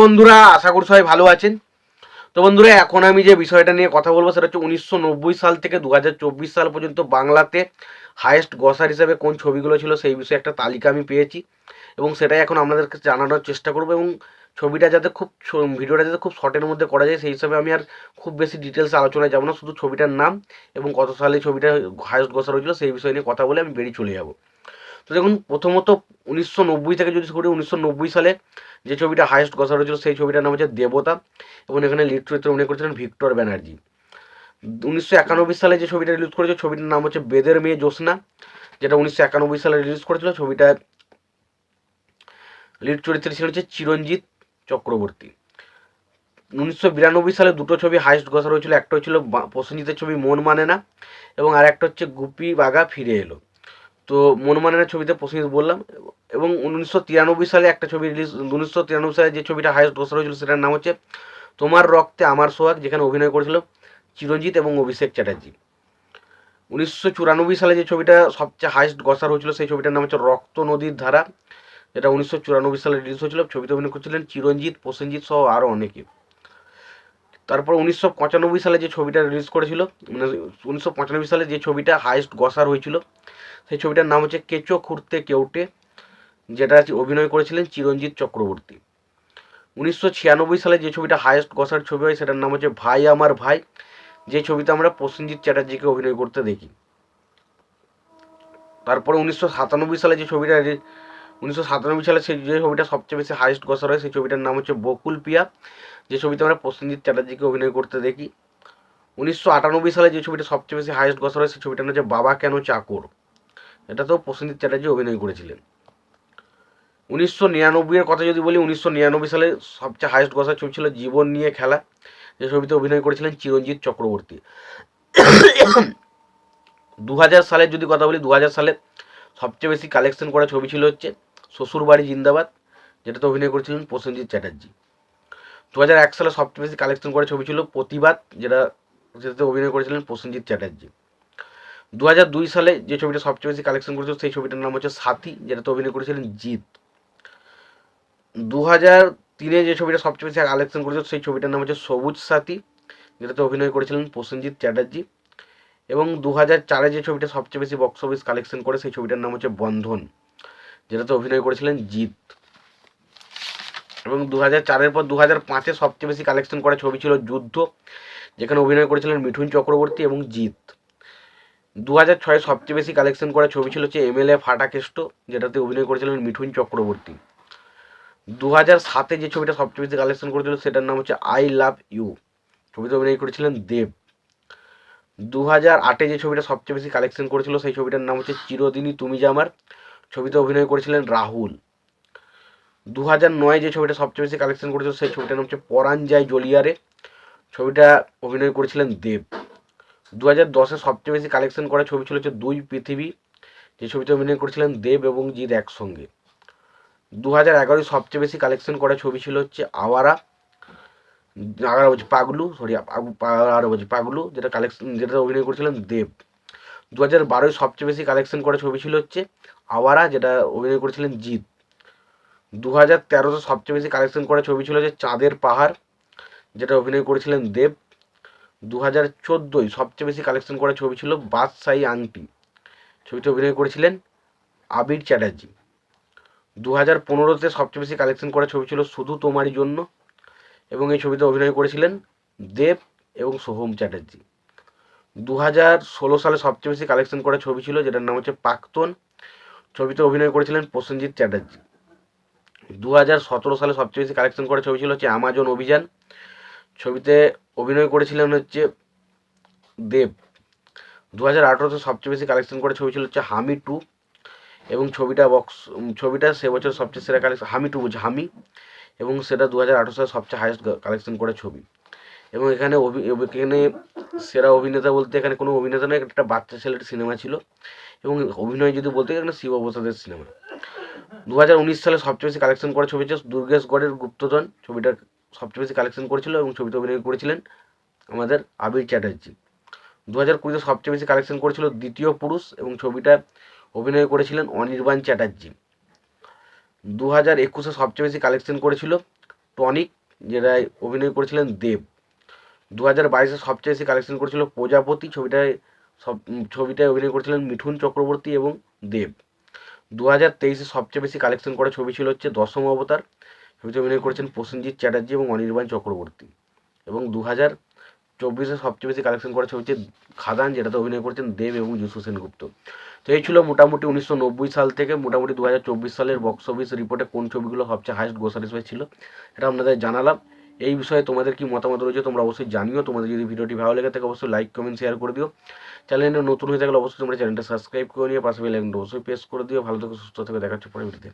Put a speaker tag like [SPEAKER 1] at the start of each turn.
[SPEAKER 1] বন্ধুরা, আশা করি সবাই ভালো আছেন। তো বন্ধুরা, এখন আমি যে বিষয়টা নিয়ে কথা বলব সেটা হচ্ছে উনিশশো নব্বই সাল থেকে দু হাজার চব্বিশ সাল পর্যন্ত বাংলাতে হায়েস্ট গসার হিসাবে কোন ছবিগুলো ছিল সেই বিষয়ে একটা তালিকা আমি পেয়েছি এবং সেটাই এখন আপনাদেরকে জানানোর চেষ্টা করব এবং ছবিটা যাতে খুব ভিডিওটা যাতে খুব শর্টের মধ্যে করা যায় সেই হিসাবে আমি আর খুব বেশি ডিটেলস আলোচনায় যাব না, শুধু ছবিটার নাম এবং কত সালে ছবিটা হায়েস্ট গসার হয়েছিল সেই বিষয় নিয়ে কথা বলে আমি বেরিয়ে চলে যাব। তো দেখুন, প্রথমত উনিশশো নব্বই থেকে যদি করি, উনিশশো নব্বই সালে যে ছবিটা হাইয়েস্ট গসা হয়েছিল সেই ছবিটার নাম হচ্ছে দেবতা এবং এখানে লিড চরিত্র করেছিলেন ভিক্টর ব্যানার্জি। উনিশশো একানব্বই সালে যে ছবিটা রিলিজ করেছে, ছবিটার নাম হচ্ছে বেদের মেয়ে জ্যোৎস্না, যেটা উনিশশো একানব্বই সালে রিলিজ করেছিল ছবিটা লিড চরিত্রে ছিল হচ্ছে চিরঞ্জিত চক্রবর্তী। উনিশশো বিরানব্বই সালে দুটো ছবি হাইস্ট গসার হয়েছিল একটা হচ্ছিল প্রসেনজিতের ছবি মন মানে না, এবং আর একটা হচ্ছে গুপি বাগা ফিরে এলো। তো মন মানে ছবিতে প্রসেনজিৎ বললাম, এবং উনিশশো তিরানব্বই সালে একটা ছবি রিলিজ উনিশশো তিরানব্বই সালে যে ছবিটা হাইস্ট গোসর হয়েছিল সেটার নাম হচ্ছে তোমার রক্তে আমার সোহাগ, যেখানে অভিনয় করেছিল চিরঞ্জিত এবং অভিষেক চ্যাটার্জি। উনিশশো চুরানব্বই সালে যে ছবিটা সবচেয়ে হাইস্ট গসার হয়েছিল, সেই ছবিটার নাম হচ্ছে রক্ত নদীর ধারা, যেটা উনিশশো চুরানব্বই সালে রিলিজ হয়েছিল। ছবিতে অভিনয় করছিলেন চিরঞ্জিত, প্রসেনজিৎ সহ আরও অনেকে। তারপর উনিশশো পঁচানব্বই সালে যে ছবিটা রিলিজ করেছিল মানে উনিশশো পঁচানব্বই সালে যে ছবিটা হাইস্ট গসার হয়েছিল সেই ছবিটার নাম হচ্ছে কেচো খুঁড়তে কেউটে, যেটা অভিনয় করেছিলেন চিরঞ্জিত চক্রবর্তী। উনিশশো ছিয়ানব্বই সালে যে ছবিটা হায়েস্ট গসার ছবি হয়, সেটার নাম হচ্ছে ভাই আমার ভাই। যে ছবিতে আমরা প্রসেনজিৎ চ্যাটার্জিকে অভিনয় করতে দেখি। তারপরে উনিশশো সাতানব্বই সালে যে ছবিটা উনিশশো সাতানব্বই সালে সেই যে ছবিটা সবচেয়ে বেশি হাইয়েস্ট গসার হয়, সেই ছবিটার নাম হচ্ছে বকুল পিয়া। যে ছবিতে আমরা প্রসেনজিৎ চ্যাটার্জিকে অভিনয় করতে দেখি। উনিশশো আটানব্বই সালে যে ছবিটা সবচেয়ে বেশি হাইয়েস্ট গসার হয়, সেই ছবিটার নাম হচ্ছে বাবা কেন চাকর। এটাতেও প্রসেনজিৎ চ্যাটার্জি অভিনয় করেছিলেন। উনিশশো নিরানব্বইয়ের কথা যদি বলি, উনিশশো নিরানব্বই সালে সবচেয়ে হাইস্ট গসার ছবি ছিল জীবন নিয়ে খেলা। যে ছবিতে অভিনয় করেছিলেন চিরঞ্জিত চক্রবর্তী। দু হাজার সালের যদি কথা বলি দু হাজার সালে সবচেয়ে বেশি কালেকশন করা ছবি ছিল হচ্ছে শ্বশুরবাড়ি জিন্দাবাদ, যেটাতে অভিনয় করেছিলেন প্রসেনজিৎ চ্যাটার্জি। দু হাজার এক সালে সবচেয়ে বেশি কালেকশন করা ছবি ছিল প্রতিবাদ, যেটা, যেটাতে অভিনয় করেছিলেন প্রসেনজিৎ চ্যাটার্জি। দু দুই সালে যে ছবিটা সবচেয়ে বেশি কালেকশন করেছিল, সেই ছবিটার নাম হচ্ছে সাথী, যেটাতে অভিনয় করেছিলেন জিৎ। দু হাজার তিনে যে ছবিটা সবচেয়ে বেশি কালেকশন করেছিল, সেই ছবিটার নাম হচ্ছে সবুজ সাথী, যেটাতে অভিনয় করেছিলেন প্রসেনজিৎ চ্যাটার্জি। এবং দু হাজার চারে যে ছবিটা সবচেয়ে বেশি বক্স অফিস কালেকশন করে, সেই ছবিটার নাম হচ্ছে বন্ধন, যেটাতে অভিনয় করেছিলেন জিৎ। এবং দু হাজার চারের পর দু হাজার পাঁচে সবচেয়ে বেশি কালেকশন করা ছবি ছিল যুদ্ধ, যেখানে অভিনয় করেছিলেন মিঠুন চক্রবর্তী এবং জিৎ। দু হাজার ছয়ে সবচেয়ে বেশি কালেকশন করা ছবি ছিল হচ্ছে এমএলএ ফাটাকেষ্ট, যেটাতে অভিনয় করেছিলেন মিঠুন চক্রবর্তী। দু হাজার সাতে যে ছবিটা সবচেয়ে বেশি কালেকশন করেছিল, সেটার নাম হচ্ছে আই লাভ ইউ ছবিতে অভিনয় করেছিলেন দেব। দু হাজার আটে যে ছবিটা সবচেয়ে বেশি কালেকশন করেছিল, সেই ছবিটার নাম হচ্ছে চিরদিনই তুমি যে আমার। ছবিতে অভিনয় করেছিলেন রাহুল। দু হাজার নয় যে ছবিটা সবচেয়ে বেশি কালেকশন করেছিল, সেই ছবিটার নাম হচ্ছে পরাণ যায় জলিয়ারে। ছবিটা অভিনয় করেছিলেন দেব। দু হাজার দশে সবচেয়ে বেশি কালেকশন করা ছবি ছিল হচ্ছে দুই পৃথিবী। যে ছবিতে অভিনয় করেছিলেন দেব এবং জিৎ একসঙ্গে। দু হাজার এগারোয় সবচেয়ে বেশি কালেকশন করা ছবি ছিল হচ্ছে আওয়ারা। আগারো বলছি পাগলু সরি আরও বলছি পাগলু, যেটা কালেকশন যেটা অভিনয় করেছিলেন দেব। দু হাজার বারোয় সবচেয়ে বেশি কালেকশন করা ছবি ছিল হচ্ছে আওয়ারা, যেটা অভিনয় করেছিলেন জিৎ। দু হাজার তেরোতে সবচেয়ে বেশি কালেকশন করা ছবি ছিল হচ্ছে চাঁদের পাহাড়, যেটা অভিনয় করেছিলেন দেব। দু হাজার চোদ্দোয় সবচেয়ে বেশি কালেকশন করা ছবি ছিল বাদশাহী আংটি। ছবিতে অভিনয় করেছিলেন আবির চ্যাটার্জি। দু হাজার পনেরোতে সবচেয়ে বেশি কালেকশন করা ছবি ছিল শুধু তোমারই জন্য এবং এই ছবিতে অভিনয় করেছিলেন দেব এবং সোহম চ্যাটার্জি। দু হাজার ষোলো সালে সবচেয়ে বেশি কালেকশন করা ছবি ছিল যেটার নাম হচ্ছে প্রাক্তন ছবিতে অভিনয় করেছিলেন প্রসেনজিৎ চ্যাটার্জি। দু হাজার সতেরো সালে সবচেয়ে বেশি কালেকশন করা ছবি ছিল হচ্ছে অ্যামাজন অভিযান। ছবিতে অভিনয় করেছিলেন হচ্ছে দেব। দু হাজার আঠেরোতে সবচেয়ে বেশি কালেকশন করে ছবি ছিল হচ্ছে হামি টু এবং ছবিটা বক্স ছবিটা সে বছর সবচেয়ে সেরা কালেকশন হামি টু বলছে, হামি। এবং সেটা দু হাজার আঠেরো সালে সবচেয়ে হাইয়েস্ট কালেকশন করে ছবি। এবং এখানে এখানে সেরা অভিনেতা বলতে এখানে কোনো অভিনেতা নয়, একটা বাচ্চা ছেলের সিনেমা ছিল। এবং অভিনয় যদি বলতে গেলে শিব প্রসাদের সিনেমা দু হাজার উনিশ সালে সবচেয়ে বেশি কালেকশন করা ছবি হচ্ছে দুর্গেশগড়ের গুপ্তধন ছবিটা সবচেয়ে বেশি কালেকশন করেছিল এবং ছবিতে অভিনয় করেছিলেন আমাদের আবির চ্যাটার্জি। দু হাজার কুড়িতে সবচেয়ে বেশি কালেকশন করেছিল দ্বিতীয় পুরুষ এবং ছবিটা অভিনয় করেছিলেন অনির্বাণ চ্যাটার্জি। দু হাজার একুশে সবচেয়ে বেশি কালেকশন করেছিল টনিক, যেটায় অভিনয় করেছিলেন দেব। দু হাজার বাইশে সবচেয়ে বেশি কালেকশন করেছিল প্রজাপতি, ছবিটায় সব ছবিটায় অভিনয় করেছিলেন মিঠুন চক্রবর্তী এবং দেব। দু হাজার তেইশে সবচেয়ে বেশি কালেকশন করা ছবি ছিল হচ্ছে দশম অবতার। ছবিতে অভিনয় করেছেন প্রসেনজিৎ চ্যাটার্জি এবং অনির্বাণ চক্রবর্তী। এবং দু হাজার চব্বিশে সবচেয়ে বেশি কালেকশন করা ছবি হচ্ছে খাদান, যেটাতে অভিনয় করেছেন দেব এবং যশু সেনগুপ্ত। তো এই ছিল মোটামুটি উনিশশো নব্বই সাল থেকে মোটামুটি দু হাজার চব্বিশ সালের বক্স অফিস রিপোর্টে কোন ছবিগুলো সবচেয়ে হাইস্ট গোসার হিসেবে ছিল এটা আপনাদের জানালাম। এই বিষয়ে তোমাদের কি মতামত রয়েছে তোমরা অবশ্যই জানিও। তোমাদের যদি ভিডিওটি ভালো লেগে থাকে, অবশ্যই লাইক কমেন্ট শেয়ার করে দিও। চ্যানেলে নতুন হয়ে থাকলে অবশ্যই তোমরা চ্যানেলটা সাবস্ক্রাইব করে নিয়ে পাশে বেল অবশ্যই প্রেস করে দিও। ভালো থেকে, সুস্থ থেকে। দেখাচ্ছ পরে ভিডিওতে